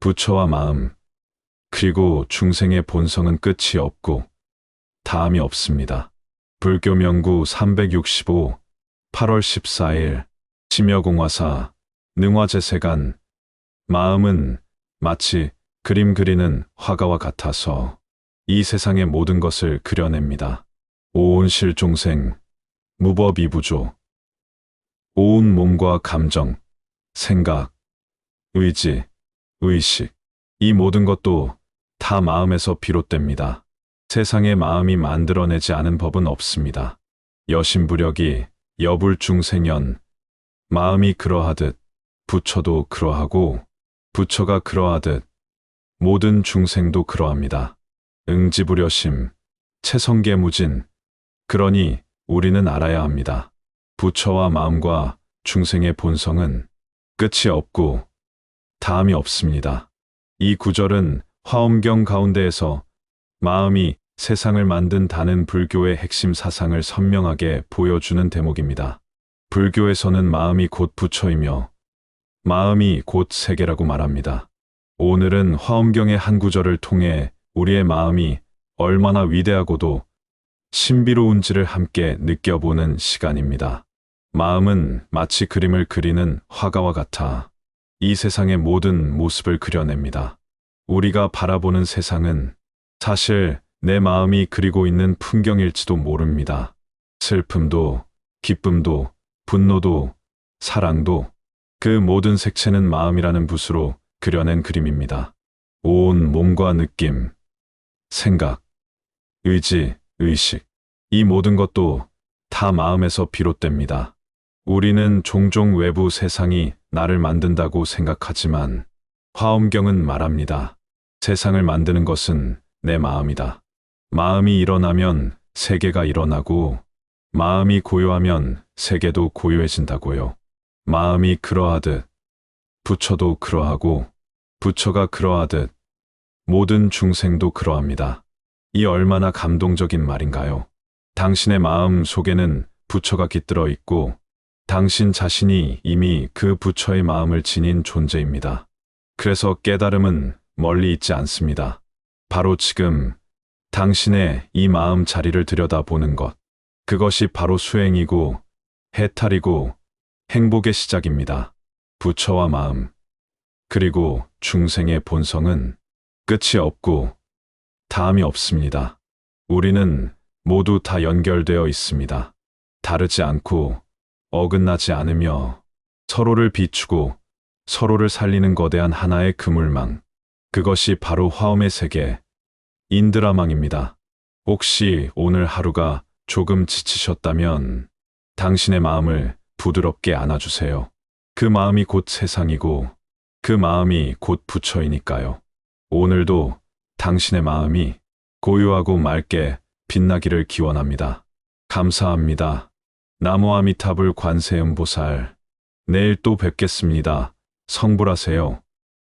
부처와 마음, 그리고 중생의 본성은 끝이 없고 다음이 없습니다. 불교 명구 365 8월 14일 심여공화사 능화제세간 마음은 마치 그림 그리는 화가와 같아서 이 세상의 모든 것을 그려냅니다. 오온 실 종생, 무법이부조, 오온 몸과 감정, 생각, 의지, 의식, 이 모든 것도 다 마음에서 비롯됩니다. 세상의 마음이 만들어내지 않은 법은 없습니다. 여신부력이 여불중생연, 마음이 그러하듯 부처도 그러하고 부처가 그러하듯 모든 중생도 그러합니다. 응지부려심, 체성계무진, 그러니 우리는 알아야 합니다. 부처와 마음과 중생의 본성은 끝이 없고 다음이 없습니다. 이 구절은 화엄경 가운데에서 마음이 세상을 만든다는 불교의 핵심 사상을 선명하게 보여주는 대목입니다. 불교에서는 마음이 곧 부처이며 마음이 곧 세계라고 말합니다. 오늘은 화엄경의 한 구절을 통해 우리의 마음이 얼마나 위대하고도 신비로운지를 함께 느껴보는 시간입니다. 마음은 마치 그림을 그리는 화가와 같아 이 세상의 모든 모습을 그려냅니다. 우리가 바라보는 세상은 사실 내 마음이 그리고 있는 풍경일지도 모릅니다. 슬픔도, 기쁨도, 분노도, 사랑도 그 모든 색채는 마음이라는 붓으로 그려낸 그림입니다. 온 몸과 느낌, 생각, 의지, 의식, 이 모든 것도 다 마음에서 비롯됩니다. 우리는 종종 외부 세상이 나를 만든다고 생각하지만 화엄경은 말합니다. 세상을 만드는 것은 내 마음이다. 마음이 일어나면 세계가 일어나고 마음이 고요하면 세계도 고요해진다고요. 마음이 그러하듯 부처도 그러하고 부처가 그러하듯 모든 중생도 그러합니다. 이 얼마나 감동적인 말인가요? 당신의 마음 속에는 부처가 깃들어 있고 당신 자신이 이미 그 부처의 마음을 지닌 존재입니다. 그래서 깨달음은 멀리 있지 않습니다. 바로 지금 당신의 이 마음 자리를 들여다보는 것. 그것이 바로 수행이고 해탈이고 행복의 시작입니다. 부처와 마음. 그리고 중생의 본성은 끝이 없고 다음이 없습니다. 우리는 모두 다 연결되어 있습니다. 다르지 않고 어긋나지 않으며 서로를 비추고 서로를 살리는 거대한 하나의 그물망. 그것이 바로 화엄의 세계, 인드라망입니다. 혹시 오늘 하루가 조금 지치셨다면 당신의 마음을 부드럽게 안아주세요. 그 마음이 곧 세상이고 그 마음이 곧 부처이니까요. 오늘도 당신의 마음이 고요하고 맑게 빛나기를 기원합니다. 감사합니다. 나무 아미타불 관세음보살. 내일 또 뵙겠습니다. 성불하세요.